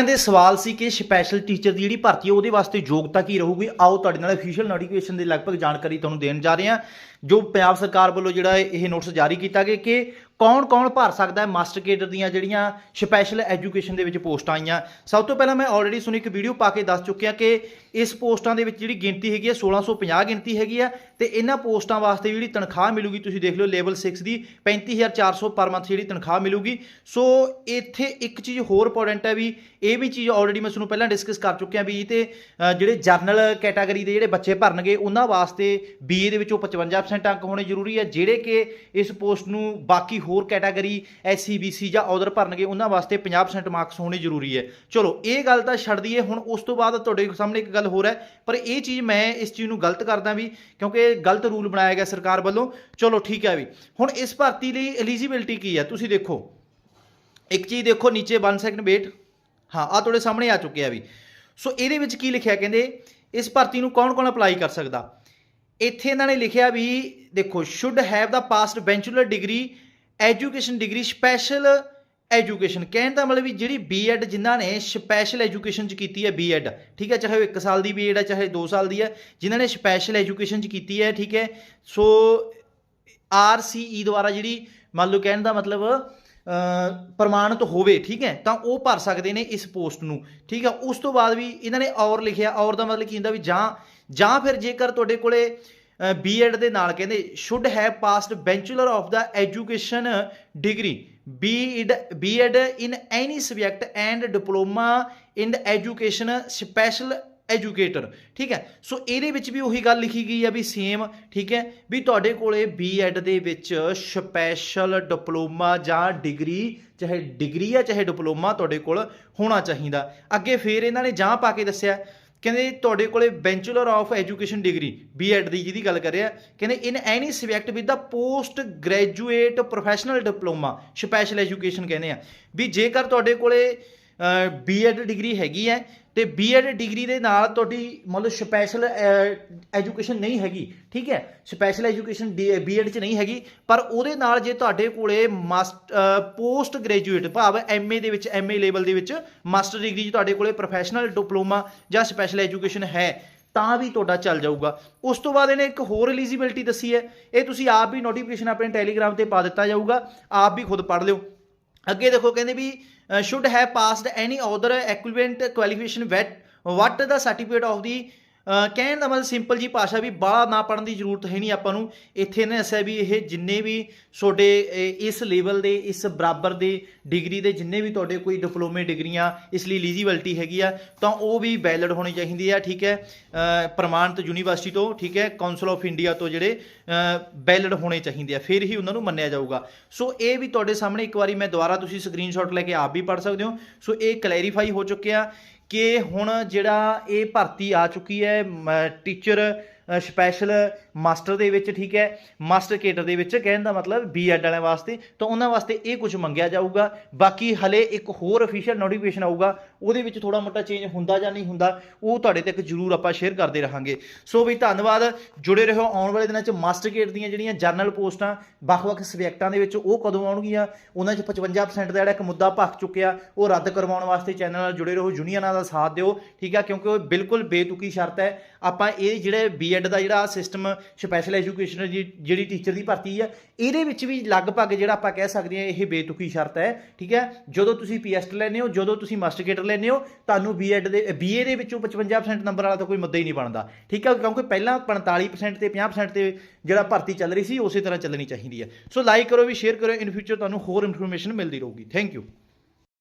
ਕਹਿੰਦੇ ਸਵਾਲ ਸੀ ਕਿ ਸਪੈਸ਼ਲ ਟੀਚਰ ਦੀ ਜਿਹੜੀ ਭਰਤੀ ਹੈ ਉਹਦੇ ਵਾਸਤੇ ਯੋਗਤਾ ਕੀ ਰਹੂਗੀ? ਆਓ ਤੁਹਾਡੇ ਨਾਲ ਅਫੀਸ਼ੀਅਲ ਨੋਟੀਫਿਕੇਸ਼ਨ ਦੇ ਲਗਭਗ ਜਾਣਕਾਰੀ ਤੁਹਾਨੂੰ ਦੇਣ ਜਾ ਰਹੇ ਹਾਂ। ਜੋ ਪੰਜਾਬ ਸਰਕਾਰ ਵੱਲੋਂ ਜਿਹੜਾ ਇਹ ਨੋਟਿਸ ਜਾਰੀ ਕੀਤਾ ਗਿਆ ਕਿ ਕੌਣ-ਕੌਣ ਭਰ ਸਕਦਾ ਹੈ ਮਾਸਟਰ ਕੇਡਰ ਦੀਆਂ ਜਿਹੜੀਆਂ ਸਪੈਸ਼ਲ ਐਜੂਕੇਸ਼ਨ ਦੇ ਵਿੱਚ ਪੋਸਟਾਂ ਆਈਆਂ। ਸਭ ਤੋਂ ਪਹਿਲਾਂ ਮੈਂ ਆਲਰੇਡੀ ਸੁਣੀ ਇੱਕ ਵੀਡੀਓ ਪਾ ਕੇ ਦੱਸ ਚੁੱਕਿਆ ਕਿ ਇਸ ਪੋਸਟਾਂ ਦੇ ਵਿੱਚ ਜਿਹੜੀ ਗਿਣਤੀ ਹੈਗੀ ਹੈ 1650 ਗਿਣਤੀ ਹੈਗੀ ਆ ਤੇ ਇਹਨਾਂ ਪੋਸਟਾਂ ਵਾਸਤੇ ਜਿਹੜੀ ਤਨਖਾਹ ਮਿਲੂਗੀ, ਤੁਸੀਂ ਦੇਖ ਲਓ ਲੈਵਲ 6 ਦੀ 35400 ਪਰ ਮੰਥ ਜਿਹੜੀ ਤਨਖਾਹ ਮਿਲੂਗੀ। ਸੋ ਇੱਥੇ ਇੱਕ ਚੀਜ਼ ਹੋਰ ਇੰਪੋਰਟੈਂਟ ਹੈ ਵੀ, ਇਹ ਵੀ ਚੀਜ਼ ਆਲਰੇਡੀ ਮੈਂ ਤੁਹਾਨੂੰ ਪਹਿਲਾਂ ਡਿਸਕਸ ਕਰ ਚੁੱਕਿਆ ਵੀ ਤੇ ਜਿਹੜੇ ਜਰਨਲ ਕੈਟਾਗਰੀ ਦੇ ਜਿਹੜੇ ਬੱਚੇ ਭਰਨਗੇ, ਉਹਨਾਂ ਵਾਸਤੇ ਬੀਏ ਦੇ ਵਿੱਚੋਂ 55% ਅੰਕ ਹੋਣੇ ਜ਼ਰੂਰੀ ਹੈ, ਜਿਹੜੇ ਕਿ ਇਸ ਪੋਸਟ ਨੂੰ ਬਾਕੀ ਹੋਰ ਕੈਟਾਗਰੀ ਐਸਸੀ ਬੀਸੀ ਜਾਂ ਅਦਰ ਭਰਨਗੇ, ਉਹਨਾਂ ਵਾਸਤੇ 50% ਮਾਰਕਸ ਹੋਣੇ ਜ਼ਰੂਰੀ ਹੈ। ਚਲੋ, ਇਹ ਗੱਲ ਤਾਂ ਛੱਡ ਦਈਏ, ਹੁਣ ਉਸ ਤੋਂ ਬਾਅਦ ਤੁਹਾਡੇ ਸਾਹਮਣੇ ਇੱਕ ਗੱਲ ਹੋਰ ਹੈ, ਪਰ ਇਹ ਚੀਜ਼ ਮੈਂ ਇਸ ਚੀਜ਼ ਨੂੰ ਗਲਤ ਕਰਦਾ ਵੀ, ਕਿਉਂਕਿ ਗਲਤ ਰੂਲ ਬਣਾਇਆ ਗਿਆ ਸਰਕਾਰ ਵੱਲੋਂ। ਚਲੋ, ਠੀਕ ਹੈ ਵੀ। ਹੁਣ ਇਸ ਭਰਤੀ ਲਈ ਐਲੀਜੀਬਿਲਟੀ ਕੀ ਹੈ? ਤੁਸੀਂ ਦੇਖੋ। ਇੱਕ ਚੀਜ਼ ਦੇਖੋ, ਨੀਚੇ 1 ਸੈਕਿੰਡ ਵੇਟ ਹਾਂ ਆ ਤੁਹਾਡੇ ਸਾਹਮਣੇ ਆ ਚੁੱਕਿਆ ਵੀ। ਸੋ ਇਹਦੇ ਵਿੱਚ ਕੀ ਲਿਖਿਆ ਕਹਿੰਦੇ, ਇਸ ਭਰਤੀ ਨੂੰ ਕੌਣ-ਕੌਣ ਅਪਲਾਈ ਕਰ ਸਕਦਾ? ਇੱਥੇ ਇਹਨਾਂ ਨੇ ਲਿਖਿਆ ਵੀ, ਦੇਖੋ should have the passed bachelor degree education degree special education ਕਹਿਣ ਦਾ ਮਤਲਬ ਵੀ ਜਿਹੜੀ ਬੀਐਡ ਜਿਨ੍ਹਾਂ ਨੇ ਸਪੈਸ਼ਲ ਐਜੂਕੇਸ਼ਨ ਚ ਕੀਤੀ ਹੈ ਬੀਐਡ ਠੀਕ ਹੈ, ਚਾਹੇ ਉਹ 1 ਸਾਲ ਦੀ ਬੀਐਡ ਹੈ, ਚਾਹੇ 2 ਸਾਲ ਦੀ ਹੈ, ਜਿਨ੍ਹਾਂ ਨੇ ਸਪੈਸ਼ਲ ਐਜੂਕੇਸ਼ਨ ਚ ਕੀਤੀ ਹੈ, ਠੀਕ ਹੈ, ਸੋ ਆਰਸੀਈ ਦੁਆਰਾ ਜਿਹੜੀ ਮੰਨ ਲਓ ਕਹਿਣ ਦਾ ਮਤਲਬ ਪ੍ਰਮਾਣਿਤ ਹੋਵੇ, ਠੀਕ ਹੈ, ਤਾਂ ਉਹ ਭਰ ਸਕਦੇ ਨੇ ਇਸ ਪੋਸਟ ਨੂੰ, ਠੀਕ ਹੈ, ਉਸ ਤੋਂ ਬਾਅਦ ਵੀ ਇਹਨਾਂ ਨੇ ਔਰ ਲਿਖਿਆ, ਔਰ ਦਾ ਮਤਲਬ ਕੀ ਹੁੰਦਾ ਵੀ ਜਾਂ ਜਾਂ ਫਿਰ ਜੇਕਰ ਤੁਹਾਡੇ ਕੋਲੇ ਬੀਐਡ ਦੇ ਨਾਲ ਕਹਿੰਦੇ should have passed bachelor of the education degree B Ed B Ed in any subject and diploma in education special educator ਠੀਕ ਹੈ? ਸੋ ਇਹਦੇ ਵਿੱਚ ਵੀ ਉਹੀ ਗੱਲ ਲਿਖੀ ਗਈ ਆ ਵੀ ਸੇਮ ਠੀਕ ਹੈ? ਵੀ ਤੁਹਾਡੇ ਕੋਲੇ ਬੀਐਡ ਦੇ ਵਿੱਚ ਸਪੈਸ਼ਲ ਡਿਪਲੋਮਾ ਜਾਂ ਡਿਗਰੀ ਚਾਹੇ ਡਿਗਰੀ ਆ, ਚਾਹੇ ਡਿਪਲੋਮਾ ਤੁਹਾਡੇ ਕੋਲ ਹੋਣਾ ਚਾਹੀਦਾ। ਅੱਗੇ ਫੇਰ ਇਹਨਾਂ ਨੇ ਜਾਂ ਪਾ ਕੇ ਦੱਸਿਆ ਕਹਿੰਦੇ ਤੁਹਾਡੇ ਕੋਲੇ bachelor of education degree B Ed ਦੀ ਜਿਹਦੀ ਗੱਲ ਕਰ ਰਿਹਾ, ਕਹਿੰਦੇ in any subject with the post graduate professional diploma special education ਕਹਿੰਦੇ ਆ। ਵੀ ਜੇਕਰ ਤੁਹਾਡੇ ਕੋਲੇ ਬੀਐਡ ਡਿਗਰੀ ਹੈਗੀ ਹੈ ਤੇ ਬੀਐਡ ਡਿਗਰੀ ਦੇ ਨਾਲ ਤੁਹਾਡੀ ਮਤਲਬ ਸਪੈਸ਼ਲ ਐਜੂਕੇਸ਼ਨ ਨਹੀਂ ਹੈਗੀ, ਠੀਕ ਹੈ? ਸਪੈਸ਼ਲ ਐਜੂਕੇਸ਼ਨ ਬੀਐਡ ਚ ਨਹੀਂ ਹੈਗੀ, ਪਰ ਉਹਦੇ ਨਾਲ ਜੇ ਤੁਹਾਡੇ ਕੋਲੇ ਪੋਸਟ ਗ੍ਰੈਜੂਏਟ ਭਾਵ ਐਮਏ ਦੇ ਵਿੱਚ ਐਮਏ ਲੈਵਲ ਦੇ ਵਿੱਚ ਮਾਸਟਰ ਡਿਗਰੀ ਚ ਤੁਹਾਡੇ ਕੋਲੇ ਪ੍ਰੋਫੈਸ਼ਨਲ ਡਿਪਲੋਮਾ ਜਾਂ ਸਪੈਸ਼ਲ ਐਜੂਕੇਸ਼ਨ ਹੈ, ਤਾਂ ਵੀ ਤੁਹਾਡਾ ਚੱਲ ਜਾਊਗਾ। ਉਸ ਤੋਂ ਬਾਅਦ ਇਹਨੇ ਇੱਕ ਹੋਰ ਐਲੀਜੀਬਿਲਟੀ ਦੱਸੀ ਹੈ। ਇਹ ਤੁਸੀਂ ਆਪ ਵੀ ਨੋਟੀਫਿਕੇਸ਼ਨ ਆਪਣੇ ਟੈਲੀਗ੍ਰਾਮ ਤੇ ਪਾ ਦਿੱਤਾ ਜਾਊਗਾ। ਆਪ ਵੀ ਖੁਦ ਪੜ੍ਹ ਲਿਓ। ਅੱਗੇ ਦੇਖੋ, ਕਹਿੰਦੇ ਵੀ Uh, should have passed any other equivalent qualification vet what the certificate of the ਕਹਿਣ ਦਾ ਮਤਲਬ ਸਿੰਪਲ ਜੀ ਭਾਸ਼ਾ ਵੀ ਬਾਹਲਾ ਨਾ ਪੜਨ ਦੀ ਜ਼ਰੂਰਤ ਹੈ ਨਹੀਂ ਆਪਾਂ ਨੂੰ। ਇੱਥੇ ਨੇ ਦੱਸਿਆ ਵੀ ਇਹ ਜਿੰਨੇ ਵੀ ਤੁਹਾਡੇ ਇਸ ਲੈਵਲ ਦੇ ਇਸ ਬਰਾਬਰ ਦੇ ਡਿਗਰੀ ਦੇ ਜਿੰਨੇ ਵੀ ਤੁਹਾਡੇ ਕੋਈ ਡਿਪਲੋਮੇ ਡਿਗਰੀਆਂ ਇਸ ਲਈ ਐਲੀਜੀਬਿਲਟੀ ਹੈਗੀ ਆ ਤਾਂ ਉਹ ਵੀ ਵੈਲਿਡ ਹੋਣੀ ਚਾਹੀਦੀ ਆ ਠੀਕ ਹੈ? ਅ, ਪ੍ਰਮਾਣਿਤ ਯੂਨੀਵਰਸਿਟੀ ਤੋਂ ਠੀਕ ਹੈ? ਕਾਉਂਸਲ ਆਫ ਇੰਡੀਆ ਤੋਂ ਜਿਹੜੇ ਵੈਲਿਡ ਹੋਣੇ ਚਾਹੀਦੇ ਆ ਫਿਰ ਹੀ ਉਹਨਾਂ ਨੂੰ ਮੰਨਿਆ ਜਾਊਗਾ। ਸੋ ਇਹ ਵੀ ਤੁਹਾਡੇ ਸਾਹਮਣੇ ਇੱਕ ਵਾਰੀ ਮੈਂ ਦੁਬਾਰਾ ਤੁਸੀਂ ਸਕਰੀਨਸ਼ਾਟ ਲੈ ਕੇ ਆਪ ਵੀ ਪੜ੍ਹ ਸਕਦੇ ਹੋ। ਸੋ ਇਹ ਕਲੈਰੀਫਾਈ ਹੋ ਚੁੱਕਿਆ ਕਿ ਹੁਣ ਜਿਹੜਾ ਇਹ ਭਰਤੀ ਆ ਚੁੱਕੀ ਹੈ ਟੀਚਰ ਸਪੈਸ਼ਲ ਮਾਸਟਰ ਦੇ ਵਿੱਚ, ਠੀਕ ਹੈ ਮਾਸਟਰ ਕੇਡਰ ਦੇ ਵਿੱਚ ਕਹਿਣ ਦਾ ਮਤਲਬ ਬੀਐਡ ਵਾਲਿਆਂ ਵਾਸਤੇ, ਤਾਂ ਉਹਨਾਂ ਵਾਸਤੇ ਇਹ ਕੁਝ ਮੰਗਿਆ ਜਾਊਗਾ। ਬਾਕੀ ਹਲੇ ਇੱਕ ਹੋਰ ਅਫੀਸ਼ੀਅਲ ਨੋਟੀਫਿਕੇਸ਼ਨ ਆਊਗਾ, ਉਹਦੇ ਵਿੱਚ ਥੋੜਾ ਮੋਟਾ ਚੇਂਜ ਹੁੰਦਾ ਜਾਂ ਨਹੀਂ ਹੁੰਦਾ, ਉਹ ਤੁਹਾਡੇ ਤੱਕ ਜ਼ਰੂਰ ਆਪਾਂ ਸ਼ੇਅਰ ਕਰਦੇ ਰਹਾਂਗੇ। ਸੋ ਵੀ ਧੰਨਵਾਦ, ਜੁੜੇ ਰਹੋ ਆਉਣ ਵਾਲੇ ਦਿਨਾਂ 'ਚ ਮਾਸਟਰ ਕੇਡਰ ਦੀਆਂ ਜਿਹੜੀਆਂ ਜਰਨਲ ਪੋਸਟਾਂ ਵੱਖ-ਵੱਖ ਸਬਜੈਕਟਾਂ ਦੇ ਵਿੱਚ ਉਹ ਕਦੋਂ ਆਉਣਗੀਆਂ, ਉਹਨਾਂ 'ਚ 55% ਦਾ ਜਿਹੜਾ ਇੱਕ ਮੁੱਦਾ ਭਖ ਚੁੱਕਿਆ, ਉਹ ਰੱਦ ਕਰਵਾਉਣ ਵਾਸਤੇ ਚੈਨਲ ਨਾਲ ਜੁੜੇ ਰਹੋ ਯੂਨੀਅਨਾਂ ਦਾ ਸਾਥ ਦਿਓ, ਠੀਕ ਹੈ ਕਿਉਂਕਿ ਉਹ ਬਿਲਕੁਲ ਬੇਤੁਕੀ ਸ਼ਰਤ ਹੈ। ਆਪਾਂ ਇਹ ਜਿਹੜੇ ਬੀਐਡ ਦਾ ਜਿਹੜਾ ਸਿਸਟਮ ਸਪੈਸ਼ਲ ਐਜੂਕੇਸ਼ਨ ਜਿਹੜੀ ਟੀਚਰ ਦੀ ਭਰਤੀ ਹੈ ਇਹਦੇ ਵਿੱਚ ਵੀ ਲਗਭਗ ਜਿਹੜਾ ਆਪਾਂ ਕਹਿ ਸਕਦੇ ਹਾਂ, ਇਹ ਬੇਤੁਕੀ ਸ਼ਰਤ ਹੈ, ਠੀਕ ਹੈ? ਜਦੋਂ ਤੁਸੀਂ ਪੀਐਸਟੀ ਲੈਂਦੇ ਹੋ, ਜਦੋਂ ਤੁਸੀਂ ਮਾਸਟਰ ਕੇਡਰ ਲੈਂਦੇ ਹੋ, ਤੁਹਾਨੂੰ ਬੀਐਡ ਦੇ ਬੀਏ ਦੇ ਵਿੱਚੋਂ 55% ਨੰਬਰ ਵਾਲਾ ਤਾਂ ਕੋਈ ਮੁੱਦਾ ਹੀ ਨਹੀਂ ਬਣਦਾ, ਠੀਕ ਹੈ? ਕਿਉਂਕਿ ਪਹਿਲਾਂ 45% ਤੇ 50% ਤੇ ਜਿਹੜਾ ਭਰਤੀ ਚੱਲ ਰਹੀ ਸੀ, ਉਸੇ ਤਰ੍ਹਾਂ ਚੱਲਣੀ ਚਾਹੀਦੀ ਹੈ। ਸੋ ਲਾਈਕ ਕਰੋ ਵੀ ਸ਼ੇਅਰ ਕਰੋ ਇਨ ਫਿਊਚਰ ਤੁਹਾਨੂੰ ਹੋਰ ਇਨਫੋਰਮੇਸ਼ਨ ਮਿਲਦੀ ਰਹੂਗੀ। Thank you